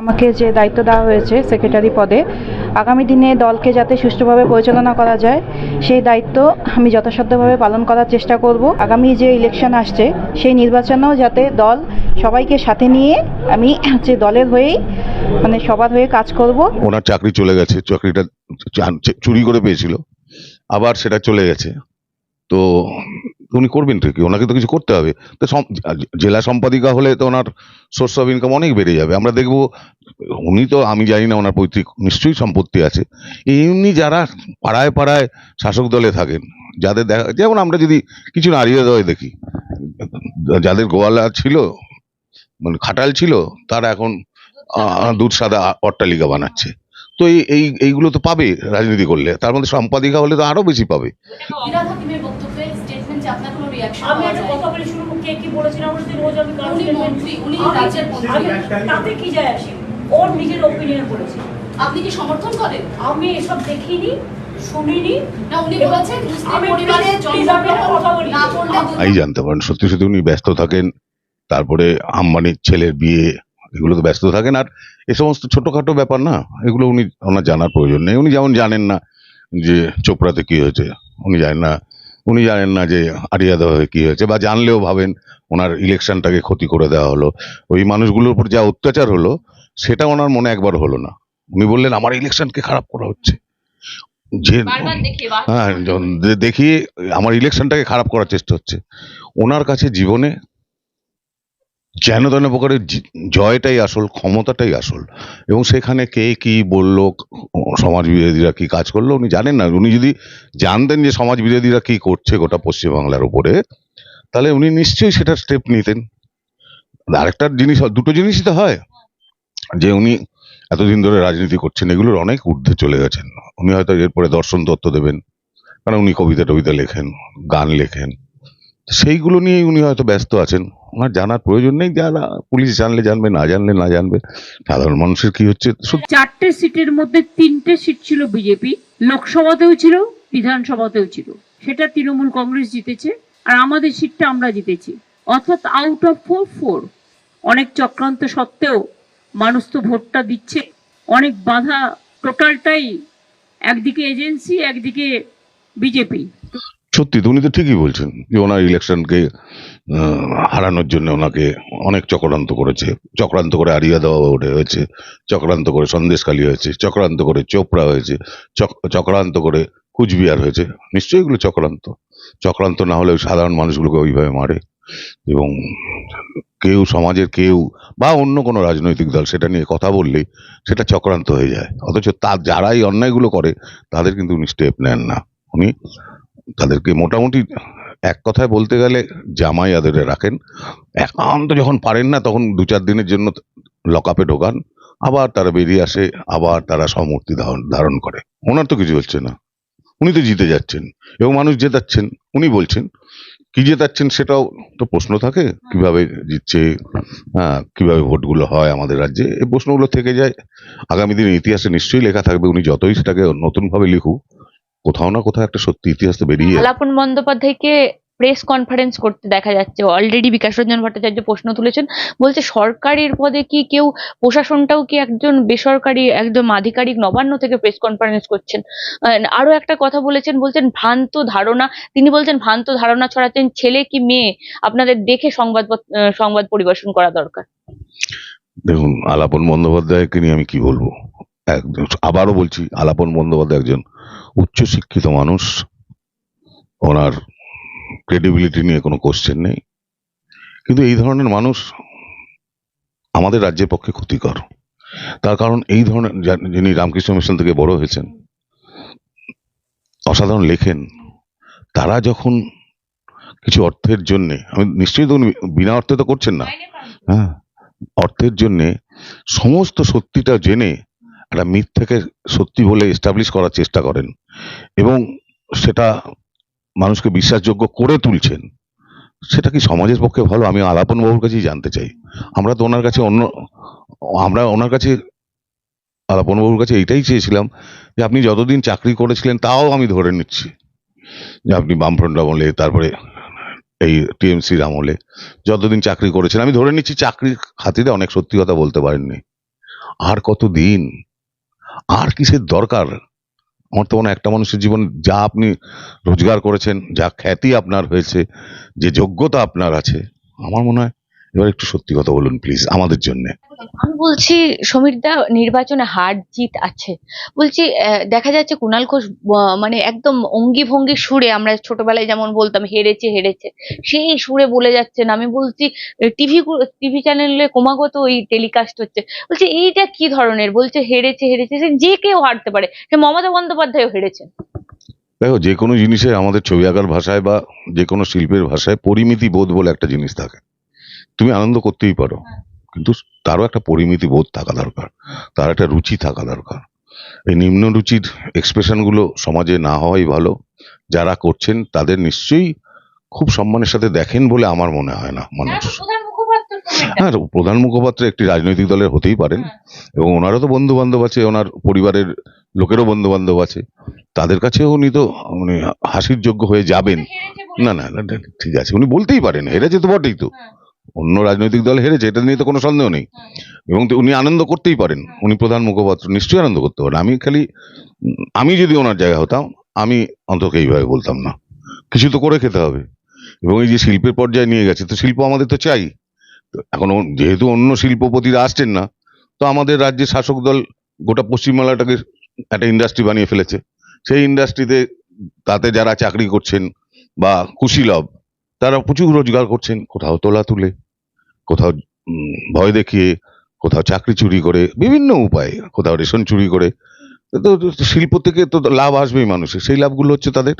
আমাকে যে দায়িত্ব দেওয়া হয়েছে সেক্রেটারি পদে, আগামী দিনে দলকে যাতে সুষ্ঠুভাবে পরিচালনা করা যায়, সেই দায়িত্ব আমি যথাসাধ্যভাবে পালন করার চেষ্টা করব। আগামী যে ইলেকশন আসছে, সেই নির্বাচনেও যাতে দল সবাইকে সাথে নিয়ে আমি হচ্ছে দলের হয়েই মানে সবার হয়ে কাজ করব। ওনার চাকরি চলে গেছে, চাকরিটা চুরি করে পেয়েছিল, আবার সেটা চলে গেছে। তো উনি করবেন ঠিকই, ওনাকে তো কিছু করতে হবে। তো জেলা সম্পাদিকা হলে তো ওনার সোর্স অফ ইনকাম অনেক বেড়ে যাবে। আমরা দেখব, উনি তো, আমি জানি না ওনার পৈতৃক, নিশ্চয়ই সম্পত্তি আছে। এমনি যারা পাড়ায় পাড়ায় শাসক দলে থাকেন, যাদের দেখা, যেমন আমরা যদি কিছু নারীয় দলে দেখি, যাদের গোয়ালা ছিল মানে খাটাল ছিল, তারা এখন দুধ সাদা অট্টালিকা বানাচ্ছে। তো এই এই, এইগুলো তো পাবে রাজনীতি করলে, তার মধ্যে সম্পাদিকা হলে তো আরও বেশি পাবে। আমি একটা কথা বলি শুরু কে কি বলেছেন? আমরা যদি রোজ আমি উনি মন্ত্রী, উনি রাজ্যের মন্ত্রী। তাতে কি যায় আসে? ওর নিজের ওপিনিয়ন বলেছে। আপনি কি সমর্থন করেন? আমি এসব দেখিনি শুনিনি। না উনি বলেছেন আমি জানতে পারেন সত্যি সত্যি উনি ব্যস্ত থাকেন তারপরে আম্বানির ছেলের বিয়ে এগুলো তো ব্যস্ত থাকেন আর এ সমস্ত ছোটখাটো ব্যাপার না এগুলো উনি ওনার জানার প্রয়োজন নেই উনি যেমন জানেন না যে চোপড়াতে কি হয়েছে উনি জানেন না উনি জানেন না যে আরিয়াদা হয়ে কি হয়েছে বা জানলেও ভাবেন ওনার ইলেকশনটাকে ক্ষতি করে দেওয়া হলো। ওই মানুষগুলোর উপর যা অত্যাচার হলো সেটা ওনার মনে একবার হলো না। উনি বললেন আমার ইলেকশনকে খারাপ করা হচ্ছে। যে হ্যাঁ দেখি আমার ইলেকশনটাকে খারাপ করার চেষ্টা হচ্ছে। ওনার কাছে জীবনে যেন তেন প্রকারের জয়টাই আসল, ক্ষমতাটাই আসল। এবং সেখানে কে কি বলল সমাজ বিরোধীরা কি কাজ করল, উনি জানেন না। উনি যদি জানতেন যে সমাজ বিরোধীরা কি করছে গোটা পশ্চিমবাংলার উপরে, তাহলে উনি নিশ্চয়ই সেটার স্টেপ নিতেন। আরেকটা জিনিস, দুটো জিনিসই তো হয়। যে উনি এতদিন ধরে রাজনীতি করছেন, এগুলোর অনেক ঊর্ধ্বে চলে গেছেন। উনি হয়তো এরপরে দর্শন তত্ত্ব দেবেন কারণ উনি কবিতা টবিতা লেখেন, গান লেখেন। সেইগুলো নিয়েই উনি হয়তো ব্যস্ত আছেন। ওনার জানার প্রয়োজন নেই যারা পুলিশ জানলে জানবে, না জানলে না জানবে, সাধারণ মানুষের কি হচ্ছে? চারটে সিটের মধ্যে তিনটে সিট ছিল বিজেপি, লোকসভাতেও ছিল, বিধানসভাতেও ছিল। সেটা তৃণমূল কংগ্রেস জিতেছে, আর আমাদের সিটটা আমরা জিতেছি। অর্থাৎ আউট অফ ফোর ফোর অনেক চক্রান্ত সত্ত্বেও মানুষ তো ভোটটা দিচ্ছে। অনেক বাধা টোটালটাই একদিকে এজেন্সি একদিকে বিজেপি। সত্যি, তো উনি তো ঠিকই বলছেন যে ওনার ইলেকশনকে হারানোর জন্য ওনাকে অনেক চক্রান্ত করেছে। চক্রান্ত করে আরিয়া দেওয়া হয়েছে, চক্রান্ত করে সন্দেশখালী হয়েছে, চক্রান্ত করে চোপড়া হয়েছে, চক- চক্রান্ত করে কুচবিহার হয়েছে। নিশ্চয়ই এগুলো চক্রান্ত। চক্রান্ত না হলে সাধারণ মানুষগুলোকে ওইভাবে মারে। এবং কেউ সমাজের কেউ বা অন্য কোনো রাজনৈতিক দল সেটা নিয়ে কথা বললেই সেটা চক্রান্ত হয়ে যায়। অথচ তা যারাই অন্যায়গুলো করে, তাদের কিন্তু উনি স্টেপ নেন না। উনি তাদেরকে মোটামুটি এক কথায় বলতে গেলে জামাই আদরে রাখেন। একান্ত যখন পারেন না, তখন দু চার দিনের জন্য লকআপে ঢোকান। আবার তারা বেরিয়ে আসে, আবার তারা সমূর্তি ধারণ করে। ওনার তো কিছু হচ্ছে না। উনি তো জিতে যাচ্ছেন এবং মানুষ জেতাচ্ছেন, উনি বলছেন। কি জেতাচ্ছেন সেটাও তো প্রশ্ন থাকে, কীভাবে জিতছে হ্যাঁ কীভাবে ভোটগুলো হয় আমাদের রাজ্যে, এই প্রশ্নগুলো থেকে যায়। আগামী দিনে ইতিহাসে নিশ্চয়ই লেখা থাকবে, উনি যতই সেটাকে নতুনভাবে লিখুক কোথাও না কোথাও একটা সত্যি ইতিহাস তো বেরিয়ে আলাপন বন্দ্যোপাধ্যায়কে প্রেস কনফারেন্স করতে দেখা যাচ্ছে। অলরেডি বিকাশ রঞ্জন ভট্টাচার্য প্রশ্ন তুলেছেন। বলছে সরকারের পদে কি কেউ প্রশাসনটাও কি একজন বেসরকারি একদম আধিকারিক নবান্ন থেকে প্রেস কনফারেন্স করছেন? আরও একটা কথা বলেছেন বলছেন ভ্রান্ত ধারণা। তিনি বলছেন ভ্রান্ত ধারণা ছড়াচ্ছেন ছেলে কি মেয়ে? আপনাদের দেখে সংবাদ সংবাদ পরিবেশন করা দরকার। দেখুন আলাপন বন্দ্যোপাধ্যায়কে নিয়ে আমি কি বলব? একদম আবারও বলছি আলাপন বন্দ্যোপাধ্যায় একজন উচ্চশিক্ষিত মানুষ ওনার ক্রেডিবিলিটি নিয়ে কোনো কোশ্চেন নেই। কিন্তু এই ধরনের মানুষ আমাদের রাজ্যের পক্ষে ক্ষতিকর। তার কারণ এই ধরনের যিনি রামকৃষ্ণ মিশন থেকে বড় হয়েছেন অসাধারণ লেখেন। তারা যখন কিছু অর্থের জন্যে আমি নিশ্চয়ই তো বিনা অর্থে তো করছেন না। হ্যাঁ অর্থের জন্যে সমস্ত সত্যিটা জেনে একটা মিথ থেকে সত্যি বলে এস্টাবলিশ করার চেষ্টা করেন এবং সেটা মানুষকে বিশ্বাসযোগ্য করে তুলছেন। সেটা কি সমাজের পক্ষে ভালো? আমি আলাপন বাবুর কাছেই জানতে চাই। আমরা তো ওনার কাছে অন্য আমরা ওনার কাছে আলাপন বাবুর কাছে এইটাই চেয়েছিলাম যে আপনি যতদিন চাকরি করেছিলেন তাও আমি ধরে নিচ্ছি। যে আপনি বামফ্রন্ট আমলে, তারপরে এই টিএমসির আমলে যতদিন চাকরি করেছেন, আমি ধরে নিচ্ছি চাকরির খাতিরে অনেক সত্যি কথা বলতে পারেননি। আর কত দিন আর কিসের দরকার? আমার তো মনে একটা মানুষের জীবন যা আপনি রোজগার করেছেন, যা খ্যাতি আপনার হয়েছে, যে যোগ্যতা আপনার আছে, আমার মনে হয় এবার একটু সত্যি কথা বলুন প্লিজ আমাদের জন্য। আমি বলছি সমীরদা নির্বাচনে হার জিত আছে। বলছি দেখা যাচ্ছে কুণাল ঘোষ মানে একদম অঙ্গি ভঙ্গি সুরে আমরা ছোটবেলায় যেমন বলতাম হেরেছে হেরেছে সেই সুরে বলে যাচ্ছেন। আমি বলছি টিভি টিভি চ্যানেলে ক্রমাগত ওই টেলিকাস্ট হচ্ছে। বলছে এইটা কি ধরনের? বলছে হেরেছে হেরেছে যে কেউ হারতে পারে। সে মমতা বন্দ্যোপাধ্যায়ও হেরেছেন। দেখো যে কোনো জিনিসে আমাদের ছবি আঁকার ভাষায় বা যে কোনো শিল্পের ভাষায় পরিমিতি বোধ বলে একটা জিনিস থাকে। তুমি আনন্দ করতেই পারো। কিন্তু তারও একটা পরিমিতি বোধ থাকা দরকার। তার একটা রুচি থাকা দরকার। এই নিম্ন রুচির এক্সপ্রেশনগুলো সমাজে না হওয়াই ভালো। যারা করছেন তাদের নিশ্চয়ই খুব সম্মানের সাথে দেখেন বলে আমার মনে হয় না মানুষ হ্যাঁ প্রধান মুখপাত্র একটি রাজনৈতিক দলের হতেই পারেন। এবং ওনারও তো বন্ধু বান্ধব আছে ওনার পরিবারের লোকেরও বন্ধু বান্ধব আছে। তাদের কাছেও উনি তো মানে হাসির যোগ্য হয়ে যাবেন। না না ঠিক আছে উনি বলতেই পারেন হেরেছে তো বটেই তো। অন্য রাজনৈতিক দল হেরেছে, এটা নিয়ে তো কোনো সন্দেহ নেই। এবং উনি আনন্দ করতেই পারেন, উনি প্রধান মুখপাত্র, নিশ্চয়ই আনন্দ করতে পারেন। আমি খালি, আমি যদি ওনার জায়গা হতাম, আমি অন্তকে এইভাবে বলতাম না। কিছু তো করে খেতে হবে। এবং এই যে শিল্পের পর্যায়ে নিয়ে গেছে, তো শিল্প আমাদের তো চাই। এখন যেহেতু অন্য শিল্পপতিরা আসছেন না, তো আমাদের রাজ্যের শাসক দল গোটা পশ্চিমবাংলাটাকে একটা ইন্ডাস্ট্রি বানিয়ে ফেলেছে। সেই ইন্ডাস্ট্রিতে তাতে যারা চাকরি করছেন বা কুশীলভ তারা প্রচুর রোজগার করছেন, কোথাও তোলা তুলে, কোথাও ভয় দেখিয়ে, কোথাও চাকরি চুরি করে, বিভিন্ন উপায়ে, কোথাও রেশন চুরি করে। তো শিল্প থেকে তো লাভ আসবেই মানুষের, সেই লাভগুলো হচ্ছে তাদের।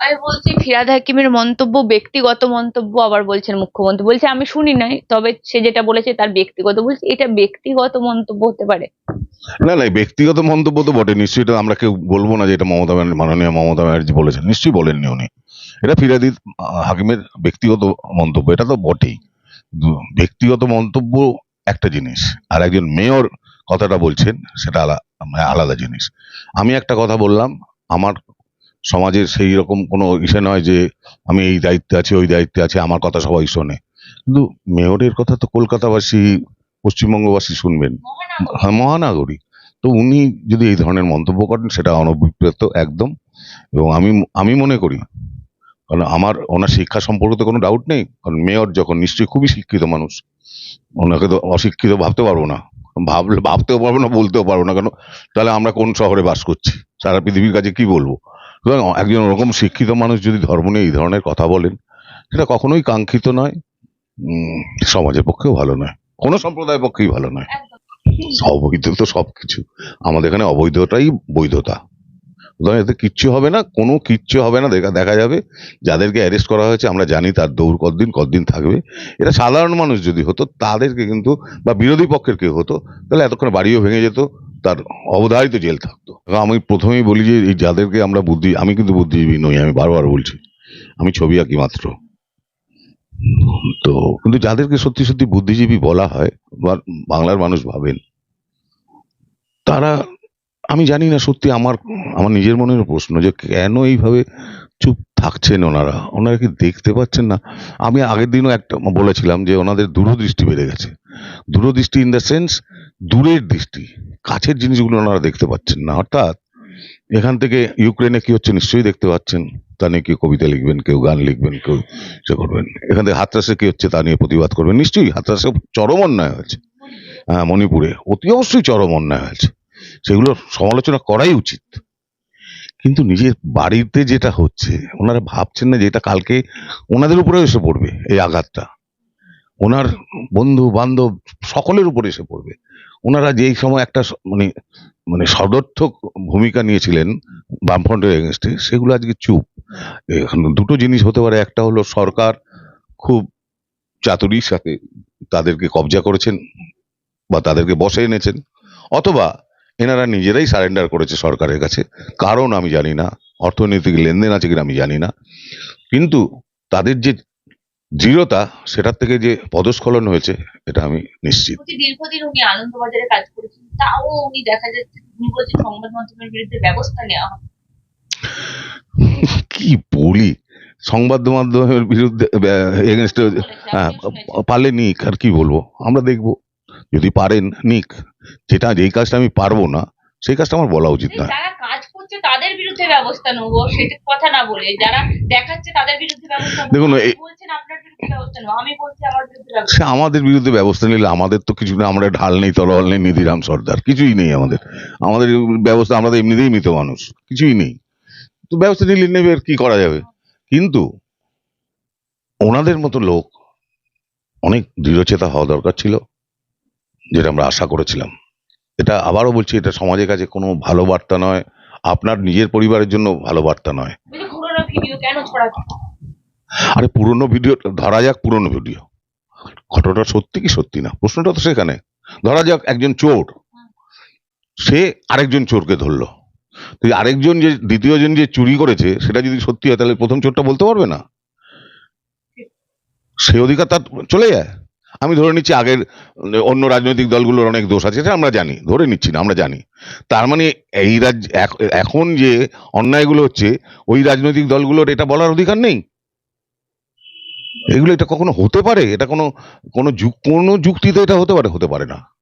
আমি বলছি ফিরাদ হাকিমের মন্তব্য, ব্যক্তিগত মন্তব্য আবার বলছেন মুখ্যমন্ত্রী। বলছে, আমি শুনি নাই, তবে সে যেটা বলেছে তার ব্যক্তিগত বলছে, এটা ব্যক্তিগত মন্তব্য হতে পারে। না না ব্যক্তিগত মন্তব্য তো বটে নিশ্চয়ই এটা আমরা কেউ বলব না যে এটা মমতা ব্যানার্জি, মাননীয় মমতা ব্যানার্জি বলেছেন, নিশ্চয়ই বলেননি উনি। এটা ফিরাদি হাকিমের ব্যক্তিগত মন্তব্য, এটা তো বটেই। ব্যক্তিগত মন্তব্য একটা জিনিস, আর একজন মেয়র কথাটা বলছেন, সেটা মানে আলাদা জিনিস। আমি একটা কথা বললাম, আমার সমাজের সেই রকম কোনো ইসে নয় যে আমি এই দায়িত্বে আছি, ওই দায়িত্বে আছি, আমার কথা সবাই শোনে। কিন্তু মেয়রের কথা তো কলকাতাবাসী পশ্চিমবঙ্গবাসী শুনবেন। হ্যাঁ, মহানাগরিক তো উনি যদি এই ধরনের মন্তব্য করেন সেটা অনভিপ্রেত একদম। এবং আমি আমি মনে করি কারণ আমার ওনার শিক্ষা সম্পর্কে তো কোনো ডাউট নেই। কারণ মেয়র যখন নিশ্চয়ই খুবই শিক্ষিত মানুষ। ওনাকে তো অশিক্ষিত ভাবতে পারব না। ভাবলে ভাবতেও পারব না বলতেও পারব না। কেন? তাহলে আমরা কোন শহরে বাস করছি? সারা পৃথিবীর কাছে কি বলব? সুতরাং একজন ওরকম শিক্ষিত মানুষ যদি ধর্ম নিয়ে এই ধরনের কথা বলেন সেটা কখনোই কাঙ্ক্ষিত নয়। সমাজের পক্ষেও ভালো নয়। কোনো সম্প্রদায়ের পক্ষেই ভালো নয়। অবৈধ তো সবকিছু। আমাদের এখানে অবৈধটাই বৈধতা। সুতরাং এতে কিচ্ছু হবে না কোনো কিচ্ছু হবে না দেখা দেখা যাবে। যাদেরকে অ্যারেস্ট করা হয়েছে আমরা জানি তার দৌড় কতদিন কতদিন থাকবে। এটা সাধারণ মানুষ যদি হতো তাদেরকে কিন্তু বা বিরোধী পক্ষের কেউ হতো তাহলে এতক্ষণ বাড়িও ভেঙে যেত তার অবধারিত জেল থাকতো। আমি প্রথমেই বলি যে এই যাদেরকে আমরা বুদ্ধি আমি কিন্তু বুদ্ধিজীবী নই আমি বারবার বলছি। আমি ছবি আঁকি মাত্র। তো কিন্তু যাদেরকে সত্যি সত্যি বুদ্ধিজীবী বলা হয় বা বাংলার মানুষ ভাবেন, তারা, আমি জানি না সত্যি আমার আমার নিজের মনের প্রশ্ন যে কেন এইভাবে চুপ থাকছেন ওনারা? ওনারা কি দেখতে পাচ্ছেন না? আমি আগের দিনও একটা বলেছিলাম যে ওনাদের দূরদৃষ্টি বেড়ে গেছে। দূরদৃষ্টি ইন দ্য সেন্স দূরের দৃষ্টি, কাছের জিনিসগুলো ওনারা দেখতে পাচ্ছেন না। অর্থাৎ এখান থেকে ইউক্রেনে কি হচ্ছে নিশ্চয়ই দেখতে পাচ্ছেন। তা নিয়ে কেউ কবিতা লিখবেন, কেউ গান লিখবেন, কেউ সে করবেন। এখান থেকে হাতরাসে কি হচ্ছে তা নিয়ে প্রতিবাদ করবেন? নিশ্চয়ই হাতরাসে চরম অন্যায় হয়েছে। হ্যাঁ মণিপুরে অতি অবশ্যই চরম অন্যায় হয়েছে। সেগুলো সমালোচনা করাই উচিত। কিন্তু নিজের বাড়িতে যেটা হচ্ছে, ওনারা ভাবছেন না যে এটা কালকে ওনাদের উপরেও এসে পড়বে এই আঘাতটা। ওনার বন্ধু বান্ধব সকলের উপরে এসে পড়বে। ওনারা যেই সময় একটা মানে মানে সদর্থক ভূমিকা নিয়েছিলেন বামফ্রন্টের এগেনস্টে, সেগুলো আজকে চুপ। এখন দুটো জিনিস হতে পারে, একটা হলো সরকার খুব চাতুরির সাথে তাদেরকে কবজা করেছেন বা তাদেরকে বসে এনেছেন, অথবা এনারা নিজেরাই সারেন্ডার করেছে সরকারের কাছে। কারণ আমি জানি না, অর্থনৈতিক লেনদেন আছে কিনা আমি জানি না। কিন্তু তাদের যে দৃঢ়তা সেটার থেকে যে পদস্খলন হয়েছে এটা আমি নিশ্চিত। দীর্ঘদিন উনি আনন্দবাজারে কাজ করেছেন তাও উনি দেখা যাচ্ছে উনি বলছেন সংবাদ মাধ্যমের বিরুদ্ধে ব্যবস্থা নেওয়া হবে। কি বলি? সংবাদ মাধ্যমের বিরুদ্ধে এগেনস্টে হ্যাঁ পারলে নিক আর কি বলব? আমরা দেখব। যদি পারেন নিক। যেটা যেই কাজটা আমি পারব না সেই কাজটা আমার বলা উচিত না। করছে তাদের বিরুদ্ধে ব্যবস্থা নেব সেটা কথা না বলে। যারা দেখাচ্ছে তাদের বিরুদ্ধে ব্যবস্থা দেখুন, বলছেন আপনার বিরুদ্ধে ব্যবস্থা নেব আমি বলছি আমার বিরুদ্ধে ব্যবস্থা আমাদের বিরুদ্ধে ব্যবস্থা নিলে আমাদের তো কিছু না আমরা ঢাল নেই তলোয়াল নেই নিধিরাম সর্দার কিছুই নেই আমাদের। আমাদের ব্যবস্থা আমরা তো এমনিতেই মৃত মানুষ কিছুই নেই। তো ব্যবস্থা নিলে নেবে আর কি করা যাবে? কিন্তু ওনাদের মতো লোক অনেক দৃঢ়চেতা হওয়া দরকার ছিল যেটা আমরা আশা করেছিলাম। এটা আবারও বলছি এটা সমাজের কাছে কোনো ভালো বার্তা নয় আপনার নিজের পরিবারের জন্য ভালো বার্তা নয়। আরে পুরনো ভিডিও ধরা যাক পুরনো ভিডিও। ঘটনাটা সত্যি কি সত্যি না? প্রশ্নটা তো সেখানে। ধরা যাক একজন চোর। সে আরেকজন চোরকে ধরলো। তো এই আরেকজন যে দ্বিতীয়জন যে চুরি করেছে সেটা যদি সত্যি হয় তাহলে প্রথম চোরটা বলতে পারবে না? সে অধিকার তার চলে যায়। আমি ধরে নিচ্ছি আগের, অন্য রাজনৈতিক দলগুলোর অনেক দোষ আছে সেটা আমরা জানি, ধরে নিচ্ছি না, আমরা জানি। তার মানে এই রাজ, এখ- এখন যে অন্যায়গুলো হচ্ছে, ওই রাজনৈতিক দলগুলোর এটা বলার অধিকার নেই। এগুলো এটা কখনো হতে পারে? এটা কোনো কোনো কোনো যুক্তিতে এটা হতে পারে হতে পারে না।